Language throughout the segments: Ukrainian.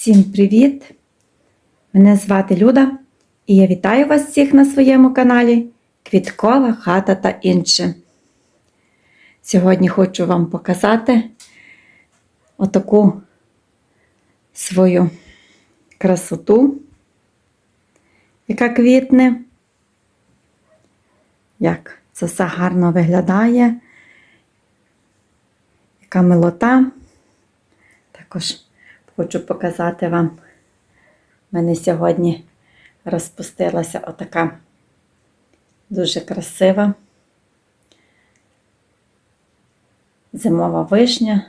Всім привіт! Мене звати Люда і я вітаю вас всіх на своєму каналі Квіткова хата та інше. Сьогодні хочу вам показати отаку свою красоту, яка квітне, як це все гарно виглядає, яка милота. Також Хочу показати вам. У мене сьогодні розпустилася отака дуже красива зимова вишня.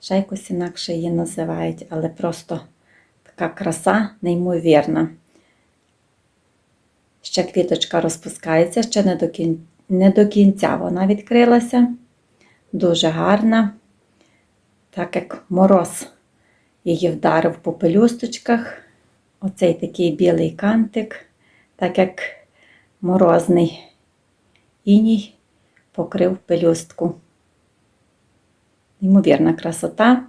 Ще якось інакше її називають, але просто така краса неймовірна. Ще квіточка розпускається, ще не до, кін... не до кінця вона відкрилася. Дуже гарна так як мороз її вдарив по пелюсточках. Оцей такий білий кантик, так як морозний іній покрив пелюстку. Ймовірна красота.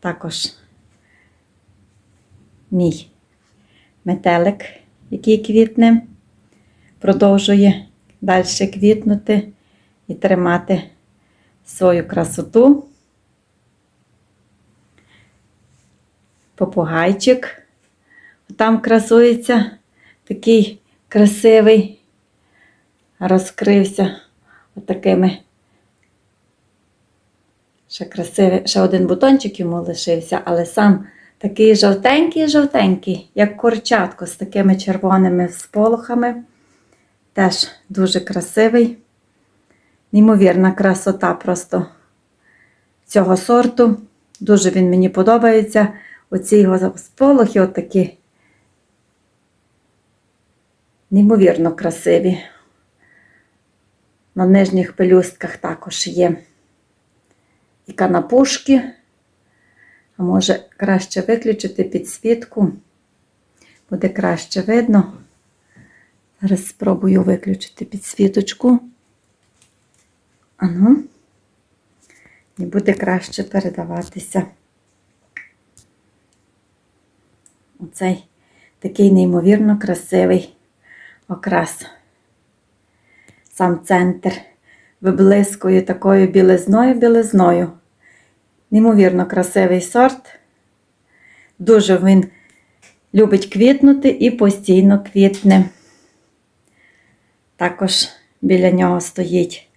Також мій метелик, який квітне, продовжує далі квітнути і тримати свою красоту. Попугайчик. Там красується такий красивий, розкрився отакими. Ще красивий, ще один бутончик йому лишився, але сам такий жовтенький-жовтенький, як курчатко з такими червоними сполохами. Теж дуже красивий. Неймовірна красота просто цього сорту. Дуже він мені подобається. Оці його сполохи отакі. Неймовірно красиві. На нижніх пелюстках також є і канапушки. А може краще виключити підсвітку. Буде краще видно. Зараз спробую виключити підсвіточку. Ану, і буде краще передаватися оцей такий неймовірно красивий окрас. Сам центр виблискує такою білизною-білизною. Неймовірно красивий сорт. Дуже він любить квітнути і постійно квітне. Також біля нього стоїть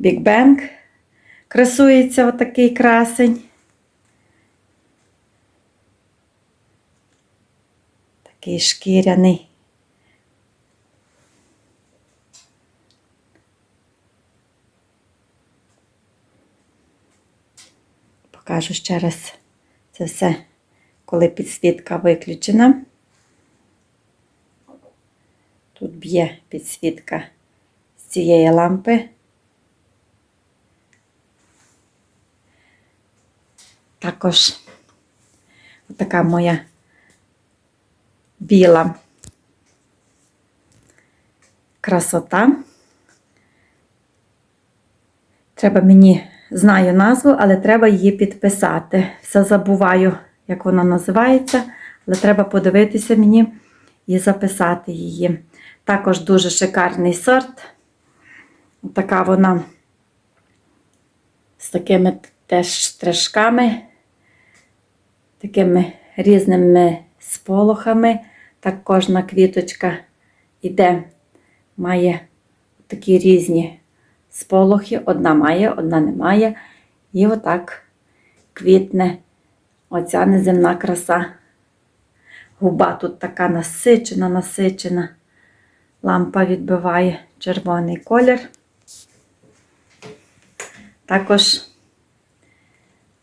Big Bang. Красується отакий красень. Такий шкіряний. Покажу ще раз це все, коли підсвітка виключена. Тут б'є підсвітка з цієї лампи. Також така моя біла красота. Треба мені, знаю назву, але треба її підписати. Все забуваю, як вона називається, але треба подивитися мені і записати її. Також дуже шикарний сорт. Така вона з такими теж штришками такими різними сполохами. Так кожна квіточка йде, має такі різні сполохи. Одна має, одна не має. І отак квітне оця неземна краса. Губа тут така насичена, насичена. Лампа відбиває червоний колір. Також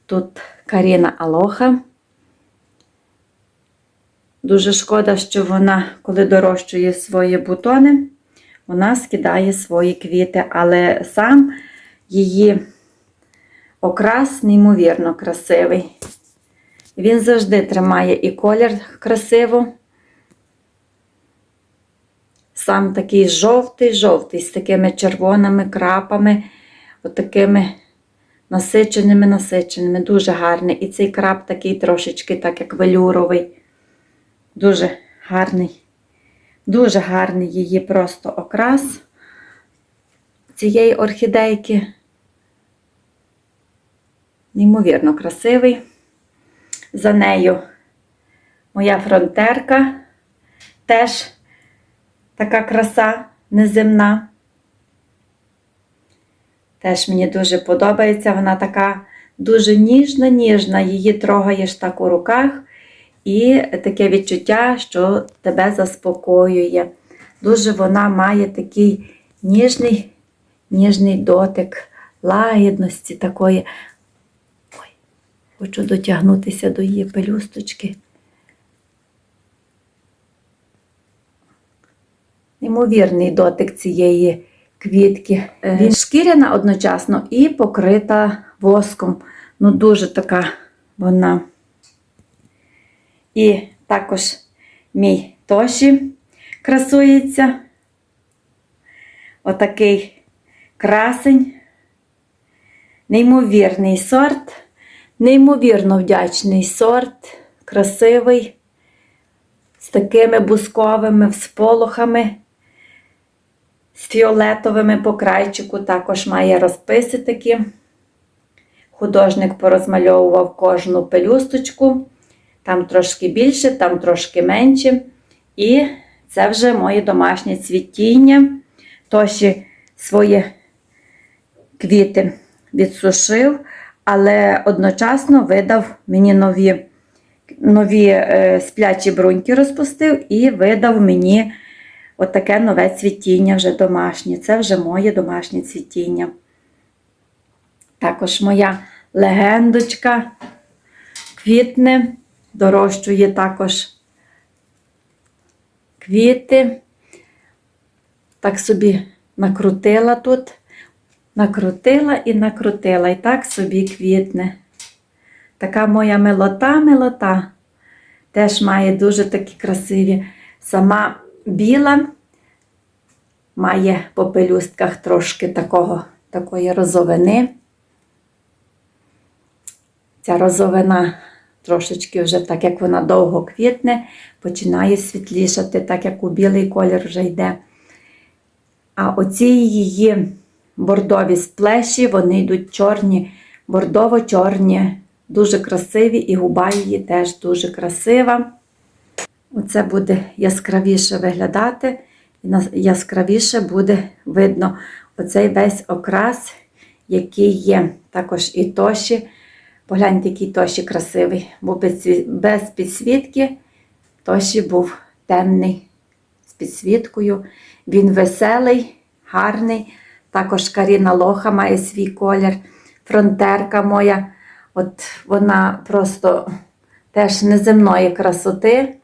тут Каріна Алоха. Дуже шкода, що вона, коли дорощує свої бутони, вона скидає свої квіти, але сам її окрас неймовірно красивий. Він завжди тримає і колір красиво. Сам такий жовтий-жовтий, з такими червоними крапами, отакими насиченими, насиченими, дуже гарний. І цей краб такий трошечки, так як велюровий. Дуже гарний. Дуже гарний її просто окрас цієї орхідейки. Неймовірно красивий. За нею моя фронтерка. Теж така краса неземна. Теж мені дуже подобається. Вона така дуже ніжна, ніжна. Її трогаєш так у руках. І таке відчуття, що тебе заспокоює. Дуже вона має такий ніжний, ніжний дотик, лагідності такої. Ой, хочу дотягнутися до її пелюсточки. Неймовірний дотик цієї квітки. Е, Він шкіряна одночасно і покрита воском. Ну, дуже така вона. І також мій Тоші красується. Отакий красень, неймовірний сорт, неймовірно вдячний сорт, красивий, з такими бусковими всполохами, з фіолетовими по крайчику, також має розписи такі. Художник порозмальовував кожну пелюсточку. Там трошки більше, там трошки менше. І це вже моє домашнє цвітіння. Тоші свої квіти відсушив, але одночасно видав мені нові нові е, сплячі бруньки розпустив і видав мені отаке нове цвітіння вже домашнє. Це вже моє домашнє цвітіння. Також моя легендочка квітне дорощує також квіти. Так собі накрутила тут, накрутила і накрутила, і так собі квітне. Така моя милота-милота. Теж має дуже такі красиві. Сама біла, має по пелюстках трошки такого, такої розовини. Ця розовина трошечки вже, так як вона довго квітне, починає світлішати, так як у білий колір вже йде. А оці її бордові сплеші, вони йдуть чорні, бордово-чорні, дуже красиві, і губа її теж дуже красива. Оце буде яскравіше виглядати, і яскравіше буде видно оцей весь окрас, який є. Також і тоші. Погляньте, який Тоші красивий. Був без, підсвітки. Тоші був темний з підсвіткою. Він веселий, гарний. Також Каріна Лоха має свій колір. Фронтерка моя. От вона просто теж неземної красоти.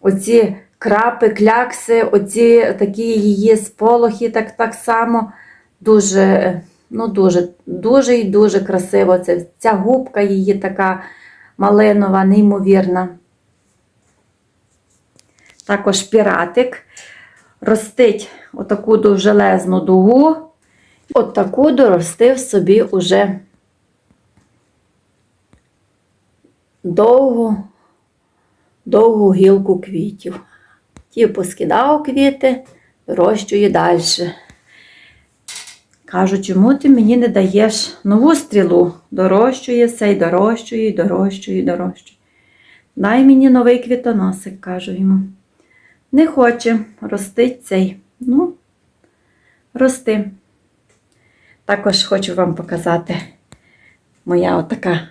Оці крапи, клякси, оці такі її сполохи так, так само дуже. Ну, дуже дуже і дуже красиво. Це, Ця губка її така малинова, неймовірна. Також піратик ростить отаку довжелезну дугу. От таку доростив собі уже довгу, довгу гілку квітів. Ті поскидав квіти, дорощує далі. Кажу, чому ти мені не даєш нову стрілу? Дорощує все і дорощує, і дорощує, і дорощує. Дай мені новий квітоносик, кажу йому. Не хоче, ростить цей. Ну, рости. Також хочу вам показати моя отака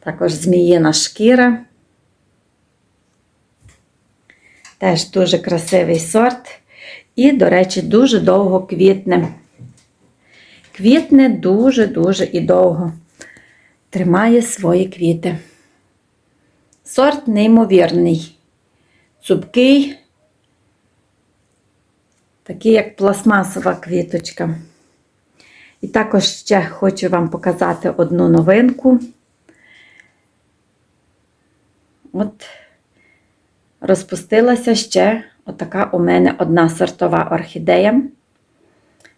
також зміїна шкіра. Теж дуже красивий сорт. І, до речі, дуже довго квітне. Квітне дуже-дуже і довго. Тримає свої квіти. Сорт неймовірний, цупкий, такий, як пластмасова квіточка. І також ще хочу вам показати одну новинку. От розпустилася ще отака у мене одна сортова орхідея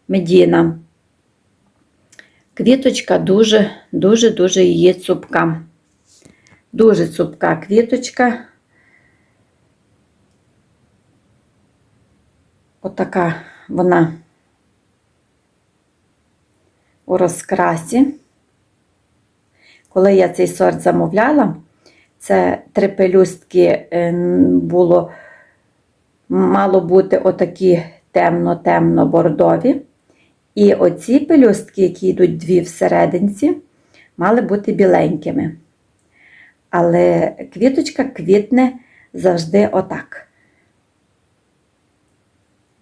Медіна. Квіточка дуже, дуже, дуже її цупка. Дуже цупка квіточка. Отака вона у розкрасі. Коли я цей сорт замовляла, це три пелюстки е, було, мало бути отакі темно-темно-бордові. І оці пелюстки, які йдуть дві всерединці, мали бути біленькими. Але квіточка квітне завжди отак.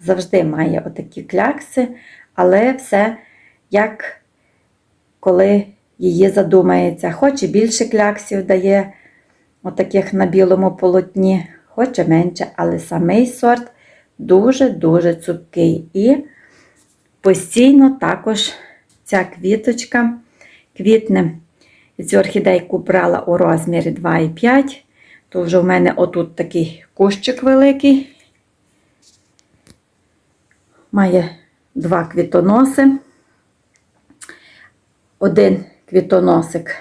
Завжди має отакі клякси, але все як коли її задумається. Хоче більше кляксів дає, отаких на білому полотні, хоче менше, але самий сорт дуже-дуже цупкий. І постійно також ця квіточка квітне. Цю орхідейку брала у розмірі 2,5, то вже в мене отут такий кущик великий. Має два квітоноси. Один квітоносик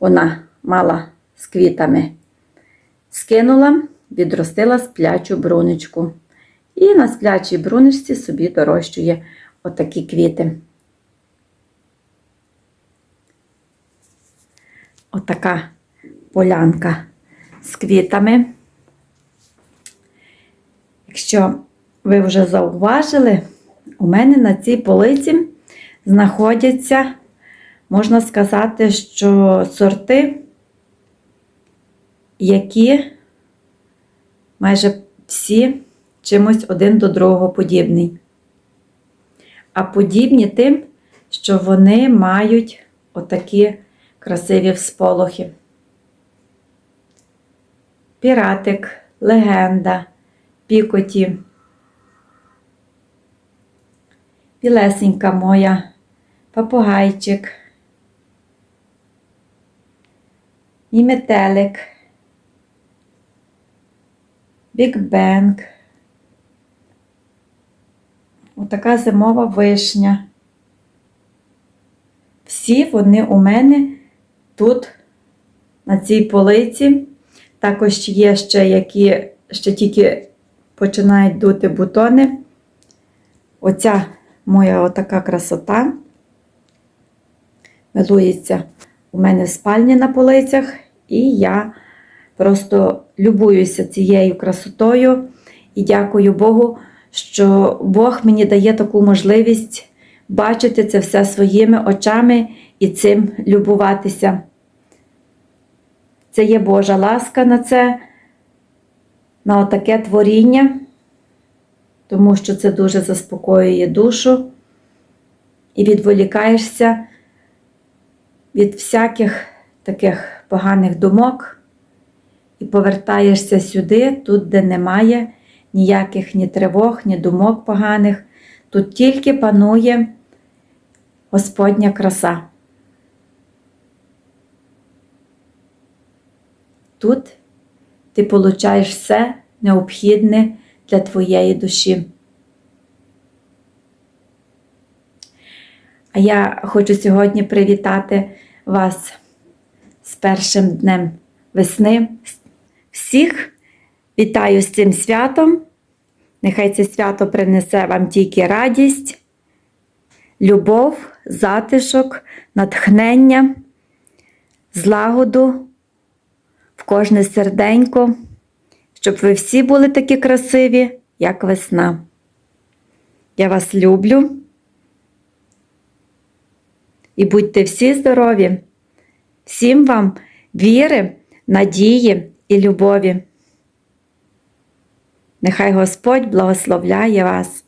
вона мала з квітами скинула, відростила сплячу бруничку. І на сплячій бруничці собі дорощує отакі квіти. Отака полянка з квітами. Якщо ви вже зауважили, у мене на цій полиці знаходяться, можна сказати, що сорти, які майже всі чимось один до другого подібний. А подібні тим, що вони мають отакі красиві всполохи. Піратик, легенда, пікоті. Білесенька моя, попугайчик, і метелик, Бік Бенг. Отака зимова вишня. Всі вони у мене тут, на цій полиці. Також є ще, які ще тільки починають дути бутони. Оця моя отака красота. Милується у мене в спальні на полицях, і я просто любуюся цією красотою і дякую Богу, що Бог мені дає таку можливість бачити це все своїми очами і цим любуватися. Це є Божа ласка на це, на отаке творіння, тому що це дуже заспокоює душу і відволікаєшся від всяких таких поганих думок і повертаєшся сюди, тут, де немає ніяких ні тривог, ні думок поганих. Тут тільки панує Господня краса. Тут ти получаєш все необхідне для твоєї душі. А я хочу сьогодні привітати вас з першим днем весни. Всіх вітаю з цим святом. Нехай це свято принесе вам тільки радість, любов, затишок, натхнення, злагоду в кожне серденько, щоб ви всі були такі красиві, як весна. Я вас люблю. І будьте всі здорові, всім вам віри, надії і любові. Нехай Господь благословляє вас.